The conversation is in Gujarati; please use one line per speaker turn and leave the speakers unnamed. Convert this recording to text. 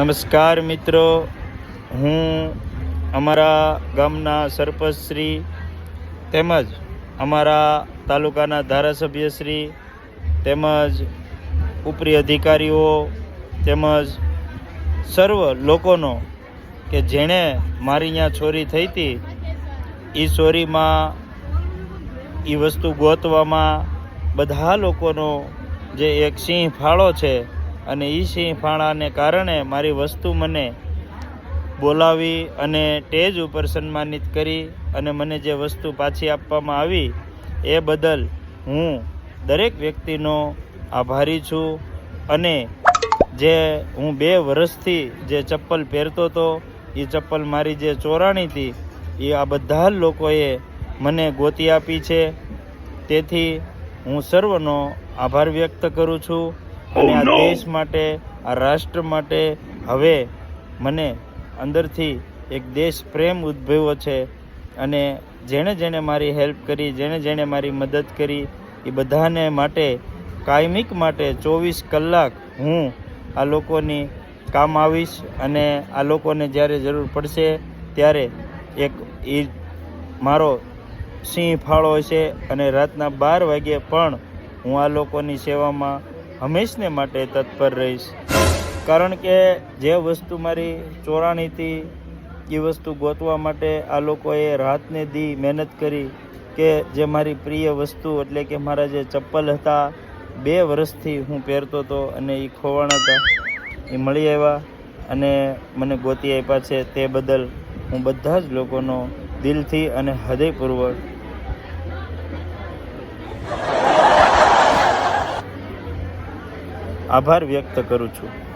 નમસ્કાર મિત્રો. હું અમારા ગામના સરપંચશ્રી તેમજ અમારા તાલુકાના ધારાસભ્યશ્રી તેમજ ઉપરી અધિકારીઓ તેમજ સર્વ લોકોનો કે જેણે મારી અહીંયા ચોરી થઈ હતી એ ચોરીમાં એ વસ્તુ ગોતવામાં બધા લોકોનો જે એક સિંહ ફાળો છે અને એ સિંહ ફાળાને કારણે મારી વસ્તુ મને બોલાવી અને સ્ટેજ ઉપર સન્માનિત કરી અને મને જે વસ્તુ પાછી આપવામાં આવી, એ બદલ હું દરેક વ્યક્તિનો આભારી છું. અને જે હું બે વર્ષથી જે ચપ્પલ પહેરતો હતો એ ચપ્પલ મારી જે ચોરાણી હતી એ આ બધા લોકોએ મને ગોતી આપી છે. તેથી હું સર્વનો આભાર વ્યક્ત કરું છું. અને આ દેશ માટે આ રાષ્ટ્ર માટે હવે મને અંદરથી એક દેશ પ્રેમ ઉદ્ભવ્યો છે અને જેણે જેણે મારી હેલ્પ કરી જેણે જેણે મારી મદદ કરી એ બધાને માટે કાયમિક માટે ચોવીસ કલાક હું આ લોકોની કામ આવીશ અને આ લોકોને જ્યારે જરૂર પડશે ત્યારે એક એ મારો સિંહ ફાળો હશે અને રાતના બાર વાગ્યે પણ હું આ લોકોની સેવામાં હંમેશને માટે તત્પર રહીશ. કારણ કે જે વસ્તુ મારી ચોરાણી હતી, એ વસ્તુ ગોતવા માટે આ લોકોએ રાતને દી મહેનત કરી કે જે મારી પ્રિય વસ્તુ એટલે કે મારા જે ચપ્પલ હતા, બે વર્ષથી હું પહેરતો હતો અને એ ખોવાણા હતા. એ મળી આવ્યા અને મને ગોતી આપ્યા છે તે બદલ હું બધા જ લોકોનો દિલથી અને હૃદયપૂર્વક આભાર વ્યક્ત કરું છું.